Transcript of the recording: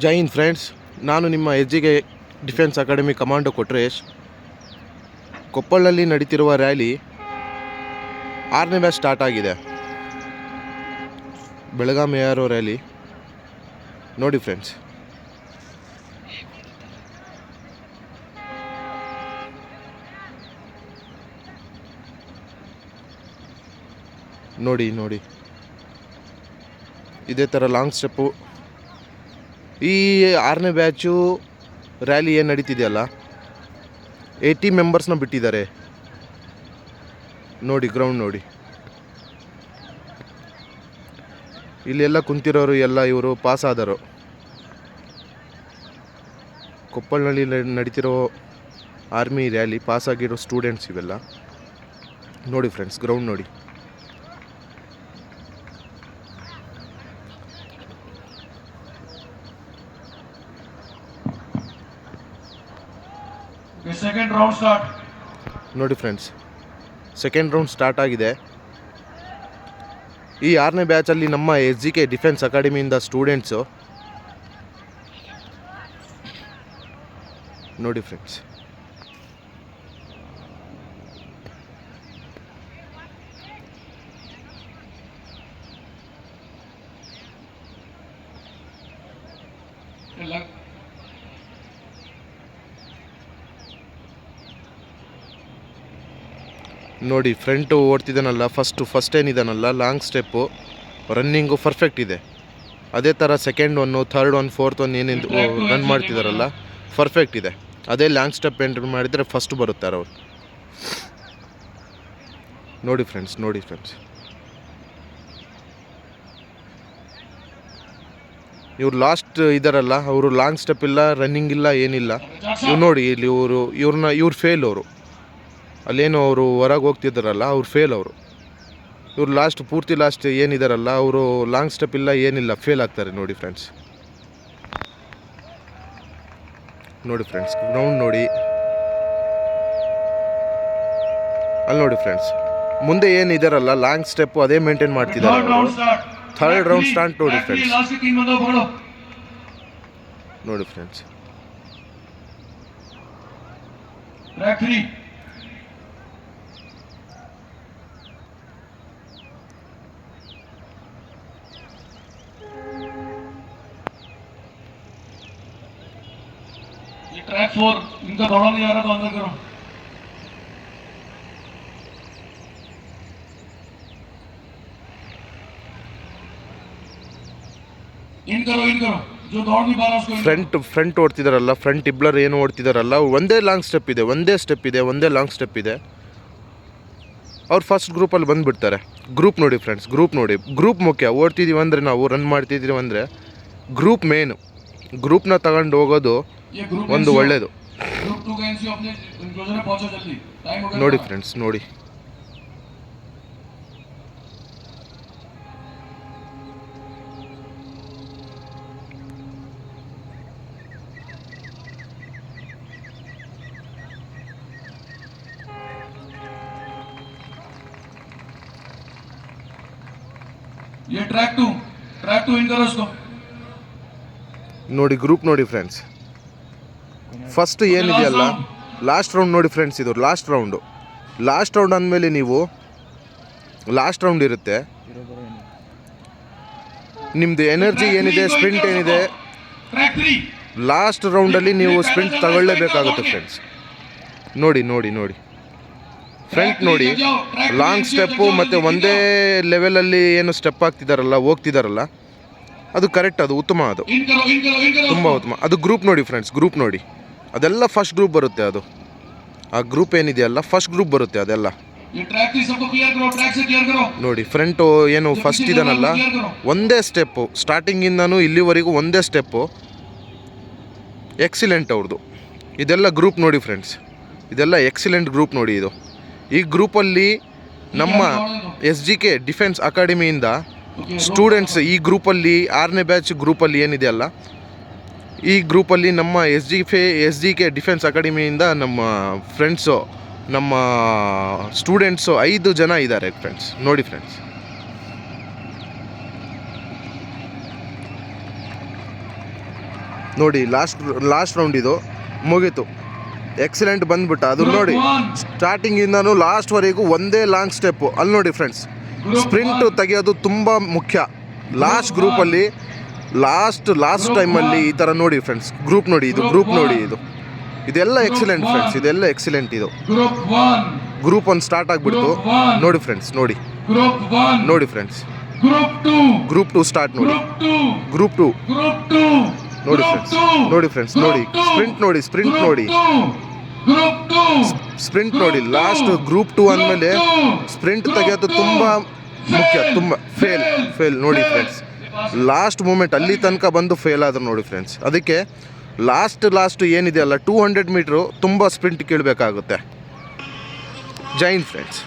ಜೈ Hind friends. ನಾನು ನಿಮ್ಮ ಹೆಜ್ಜೆಗೆ ಡಿಫೆನ್ಸ್ ಅಕಾಡೆಮಿ ಕಮಾಂಡೋ ಕೊಟ್ರೇಶ್. ಕೊಪ್ಪಳಲ್ಲಿ ನಡೀತಿರುವ ರ್ಯಾಲಿ ಆರನೇ ಬ್ಯಾಚ್ ಸ್ಟಾರ್ಟ್ ಆಗಿದೆ. ಬೆಳಗಾಂ ಯಾರೋ ರ್ಯಾಲಿ. ನೋಡಿ ಫ್ರೆಂಡ್ಸ್. ನೋಡಿ ನೋಡಿ. ಇದೇ ಥರ ಲಾಂಗ್ ಸ್ಟೆಪ್ಪು. ಈ ಆರನೇ ಬ್ಯಾಚು ರ್ಯಾಲಿ ಏನು ನಡೀತಿದೆಯಲ್ಲ? ಏಯ್ಟಿ ಮೆಂಬರ್ಸ್ನ ಬಿಟ್ಟಿದ್ದಾರೆ. ನೋಡಿ ಗ್ರೌಂಡ್ ನೋಡಿ. ಇಲ್ಲೆಲ್ಲ ಕುಂತಿರೋರು ಎಲ್ಲ ಇವರು ಪಾಸ್ ಆದರು ಕೊಪ್ಪಳನಲ್ಲಿ ನಡೀತಿರೋ ಆರ್ಮಿ ರ್ಯಾಲಿ ಪಾಸ್ ಆಗಿರೋ ಸ್ಟೂಡೆಂಟ್ಸ್ ಇವೆಲ್ಲ. ನೋಡಿ ಫ್ರೆಂಡ್ಸ್ ಗ್ರೌಂಡ್ ನೋಡಿ. The ರೌಂಡ್ ಸ್ಟಾರ್ಟ್ ನೋಡಿ ಫ್ರೆಂಡ್ಸ್ ಸೆಕೆಂಡ್ ರೌಂಡ್ ಸ್ಟಾರ್ಟ್ ಆಗಿದೆ. ಈ ಆರನೇ ಬ್ಯಾಚಲ್ಲಿ ನಮ್ಮ ಎಸ್ ಜಿ ಕೆ ಡಿಫೆನ್ಸ್ ಅಕಾಡೆಮಿಯಿಂದ ಸ್ಟೂಡೆಂಟ್ಸು ನೋಡಿ ಫ್ರೆಂಡ್ಸ್. ಎಲ್ಲ ನೋಡಿ ಫ್ರಂಟು ಓಡ್ತಿದ್ದಾನಲ್ಲ ಫಸ್ಟು ಫಸ್ಟ್ ಏನಿದ್ದಾನಲ್ಲ ಲಾಂಗ್ ಸ್ಟೆಪ್ಪು ರನ್ನಿಂಗು ಪರ್ಫೆಕ್ಟ್ ಇದೆ. ಅದೇ ಥರ second one third one fourth one ಏನೇನು ರನ್ ಮಾಡ್ತಿದ್ದಾರಲ್ಲ ಪರ್ಫೆಕ್ಟ್ ಇದೆ. ಅದೇ ಲಾಂಗ್ ಸ್ಟೆಪ್ ಎಂಟ್ರ್ ಮಾಡಿದರೆ ಫಸ್ಟ್ ಬರುತ್ತಾರೆ ಅವರು. ನೋಡಿ ಫ್ರೆಂಡ್ಸ್ ನೋಡಿ ಫ್ರೆಂಡ್ಸ್ ಇವ್ರು ಲಾಸ್ಟ್ ಇದಾರಲ್ಲ, ಅವರು ಲಾಂಗ್ ಸ್ಟೆಪ್ ಇಲ್ಲ ರನ್ನಿಂಗ್ ಇಲ್ಲ, ಏನಿಲ್ಲ. ಇವ್ರು ನೋಡಿ ಇಲ್ಲಿ ಇವರು ಇವ್ರನ್ನ ಇವ್ರು ಫೇಲ್ ಅವರು. ಅಲ್ಲೇನು ಅವರು ಹೊರಗೆ ಹೋಗ್ತಿದ್ದಾರಲ್ಲ ಅವ್ರು ಫೇಲ್ ಅವರು. ಇವ್ರು ಲಾಸ್ಟ್ ಪೂರ್ತಿ ಲಾಸ್ಟ್ ಏನಿದಾರಲ್ಲ ಅವರು ಲಾಂಗ್ ಸ್ಟೆಪ್ ಇಲ್ಲ ಏನಿಲ್ಲ ಫೇಲ್ ಆಗ್ತಾರೆ ನೋಡಿ ಫ್ರೆಂಡ್ಸ್ ನೋಡಿ ಫ್ರೆಂಡ್ಸ್ ಗ್ರೌಂಡ್ ನೋಡಿ. ಅಲ್ಲಿ ನೋಡಿ ಫ್ರೆಂಡ್ಸ್ ಮುಂದೆ ಏನಿದಾರಲ್ಲ ಲಾಂಗ್ ಸ್ಟೆಪ್ ಅದೇ ಮೇಂಟೈನ್ ಮಾಡ್ತಿದ್ದಾರೆ ಥರ್ಡ್ ರೌಂಡ್ ಸ್ಟಾರ್ಟ್ ನೋಡಿ three. ನೋಡಿ ಫ್ರೆಂಡ್ಸ್. ಟ್ರ್ಯಾಕ್ ಫೋರ್ ಇಂಥ ದೊಡ್ಡ ಯಾರಾದ್ರು ಅಂದರು ಫ್ರಂಟ್ ಫ್ರಂಟ್ ಓಡ್ತಿದಾರಲ್ಲ ಫ್ರಂಟ್ ಇಬ್ಲರ್ ಏನು ಓಡ್ತಿದಾರಲ್ಲ, ಒಂದೇ ಲಾಂಗ್ ಸ್ಟೆಪ್ ಇದೆ, ಒಂದೇ ಸ್ಟೆಪ್ ಇದೆ, ಒಂದೇ ಲಾಂಗ್ ಸ್ಟೆಪ್ ಇದೆ. ಅವ್ರು ಫಸ್ಟ್ ಗ್ರೂಪಲ್ಲಿ ಬಂದುಬಿಡ್ತಾರೆ. ಗ್ರೂಪ್ ನೋಡಿ ಫ್ರೆಂಡ್ಸ್ ಗ್ರೂಪ್ ನೋಡಿ. ಗ್ರೂಪ್ ಮುಖ್ಯ ಓಡ್ತಿದೀವಿ ಅಂದರೆ ನಾವು ರನ್ ಮಾಡ್ತಿದ್ದೀವಿ ಅಂದರೆ ಗ್ರೂಪ್ ಮೇನ್ ಗ್ರೂಪ್ನ ತಗೊಂಡು ಹೋಗೋದು ಒಂದು NCO ಒಳ್ಳೆಯದು ग्रुप टू का एनसीओ अपने इंक्लोजर में पहुंचो जल्दी टाइम हो गया ನೋಡಿ तुम्हारा। ಫ್ರೆಂಡ್ಸ್ ನೋಡಿ ये ट्रैक टू ट्रैक टू इन करो उसको ನೋಡಿ ಗ್ರೂಪ್ ನೋಡಿ ಫ್ರೆಂಡ್ಸ್ ಫಸ್ಟ್ ಏನಿದೆಯಲ್ಲ ಲಾಸ್ಟ್ ರೌಂಡ್ ನೋಡಿ ಫ್ರೆಂಡ್ಸ್ ಇದು ಲಾಸ್ಟ್ ರೌಂಡು ಲಾಸ್ಟ್ ರೌಂಡ್ ಅಂದಮೇಲೆ ನೀವು ಲಾಸ್ಟ್ ರೌಂಡ್ ಇರುತ್ತೆ. ನಿಮ್ಮದು ಎನರ್ಜಿ ಏನಿದೆ ಸ್ಪ್ರಿಂಟ್ ಏನಿದೆ? ಲಾಸ್ಟ್ ರೌಂಡಲ್ಲಿ ನೀವು ಸ್ಪ್ರಿಂಟ್ ತಗೊಳ್ಳೇಬೇಕಾಗುತ್ತೆ ಫ್ರೆಂಡ್ಸ್ ನೋಡಿ ನೋಡಿ ನೋಡಿ. ಫ್ರಂಟ್ ನೋಡಿ ಲಾಂಗ್ ಸ್ಟೆಪ್ಪು ಮತ್ತು ಒಂದೇ ಲೆವೆಲಲ್ಲಿ ಏನು ಸ್ಟೆಪ್ ಆಗ್ತಿದ್ದಾರಲ್ಲ ಹೋಗ್ತಿದ್ದಾರಲ್ಲ ಅದು ಕರೆಕ್ಟ್ ಅದು ಉತ್ತಮ ಅದು. ತುಂಬ ಉತ್ತಮ. ಅದು ಗ್ರೂಪ್ ನೋಡಿ ಫ್ರೆಂಡ್ಸ್ ಗ್ರೂಪ್ ನೋಡಿ. ಅದೆಲ್ಲ ಫಸ್ಟ್ ಗ್ರೂಪ್ ಬರುತ್ತೆ ಅದು. ಆ ಗ್ರೂಪ್ ಏನಿದೆಯಲ್ಲ ಫಸ್ಟ್ ಗ್ರೂಪ್ ಬರುತ್ತೆ ಅದೆಲ್ಲ. ನೋಡಿ ಫ್ರಂಟ್ ಏನು ಫಸ್ಟ್ ಇದನ್ನಲ್ಲ ಒಂದೇ ಸ್ಟೆಪ್ಪು ಸ್ಟಾರ್ಟಿಂಗಿಂದನೂ ಇಲ್ಲಿವರೆಗೂ ಒಂದೇ ಸ್ಟೆಪ್ಪು ಎಕ್ಸಿಲೆಂಟ್ ಅವ್ರದ್ದು ಇದೆಲ್ಲ ಗ್ರೂಪ್ ನೋಡಿ ಫ್ರೆಂಡ್ಸ್ ಇದೆಲ್ಲ ಎಕ್ಸಿಲೆಂಟ್ ಗ್ರೂಪ್ ನೋಡಿ ಇದು. ಈ ಗ್ರೂಪಲ್ಲಿ ನಮ್ಮ ಎಸ್ ಜಿ ಕೆ ಡಿಫೆನ್ಸ್ ಅಕಾಡೆಮಿಯಿಂದ ಸ್ಟೂಡೆಂಟ್ಸ್ ಈ ಗ್ರೂಪಲ್ಲಿ ಆರನೇ ಬ್ಯಾಚ್ ಗ್ರೂಪಲ್ಲಿ ಏನಿದೆಯಲ್ಲ ಈ ಗ್ರೂಪಲ್ಲಿ ನಮ್ಮ ಎಸ್ ಜಿ ಫೆ ಎಸ್ ಜಿ ಕೆ ಡಿಫೆನ್ಸ್ ಅಕಾಡೆಮಿಯಿಂದ ನಮ್ಮ ಫ್ರೆಂಡ್ಸು ನಮ್ಮ ಸ್ಟೂಡೆಂಟ್ಸು ಐದು ಜನ ಇದ್ದಾರೆ ಫ್ರೆಂಡ್ಸ್ ನೋಡಿ ಫ್ರೆಂಡ್ಸ್ ನೋಡಿ ಲಾಸ್ಟ್ ಲಾಸ್ಟ್ ರೌಂಡ್ ಇದು. ಮುಗೀತು. ಎಕ್ಸಲೆಂಟ್ ಬಂದ್ಬಿಟ್ಟ. ಅದು ನೋಡಿ. ಸ್ಟಾರ್ಟಿಂಗಿಂದನೂ ಲಾಸ್ಟ್ವರೆಗೂ ಒಂದೇ ಲಾಂಗ್ ಸ್ಟೆಪ್ಪು ಅಲ್ಲಿ ನೋಡಿ ಫ್ರೆಂಡ್ಸ್ ಸ್ಪ್ರಿಂಟ್ ತೆಗೆಯೋದು ತುಂಬ ಮುಖ್ಯ. ಲಾಸ್ಟ್ ಗ್ರೂಪಲ್ಲಿ ಲಾಸ್ಟ್ ಲಾಸ್ಟ್ ಟೈಮಲ್ಲಿ ಈ ಥರ ನೋಡಿ ಫ್ರೆಂಡ್ಸ್ ಗ್ರೂಪ್ ನೋಡಿ ಇದು ಗ್ರೂಪ್ ನೋಡಿ ಇದು. ಇದೆಲ್ಲ ಎಕ್ಸಲೆಂಟ್ ಫ್ರೆಂಡ್ಸ್ ಇದೆಲ್ಲ ಎಕ್ಸಲೆಂಟ್ ಇದು. ಗ್ರೂಪ್ ಒಂದು ಸ್ಟಾರ್ಟ್ ಆಗಿಬಿಡ್ತು. ನೋಡಿ ಫ್ರೆಂಡ್ಸ್ ನೋಡಿ. ನೋಡಿ ಫ್ರೆಂಡ್ಸ್. ಗ್ರೂಪ್ ಟು ಸ್ಟಾರ್ಟ್ ನೋಡಿ. ಗ್ರೂಪ್ ಟು ನೋಡಿ ಫ್ರೆಂಡ್ಸ್ ನೋಡಿ ಫ್ರೆಂಡ್ಸ್ ನೋಡಿ. ಸ್ಪ್ರಿಂಟ್ ನೋಡಿ ಸ್ಪ್ರಿಂಟ್ ನೋಡಿ. ಸ್ಪ್ರಿಂಟ್ ನೋಡಿ ಲಾಸ್ಟ್ ಗ್ರೂಪ್ ಟು ಅಂದಮೇಲೆ ಸ್ಪ್ರಿಂಟ್ ತೆಗೆಯೋದು. ತುಂಬ ಮುಖ್ಯ. ತುಂಬ ಫೇಲ್ ಫೇಲ್ ನೋಡಿ ಫ್ರೆಂಡ್ಸ್ ಲಾಸ್ಟ್ ಮೂಮೆಂಟ್ ಅಲ್ಲಿ ತನಕ ಬಂದು ಫೇಲ್ ಆದ್ರು ನೋಡಿ ಫ್ರೆಂಡ್ಸ್ ಅದಕ್ಕೆ ಲಾಸ್ಟ್ ಲಾಸ್ಟ್ ಏನಿದೆಯಲ್ಲ ಟೂ ಹಂಡ್ರೆಡ್ ಮೀಟ್ರು ತುಂಬ ಸ್ಪ್ರಿಂಟ್ ಕೇಳಬೇಕಾಗುತ್ತೆ. ಜೈನ್ ಫ್ರೆಂಡ್ಸ್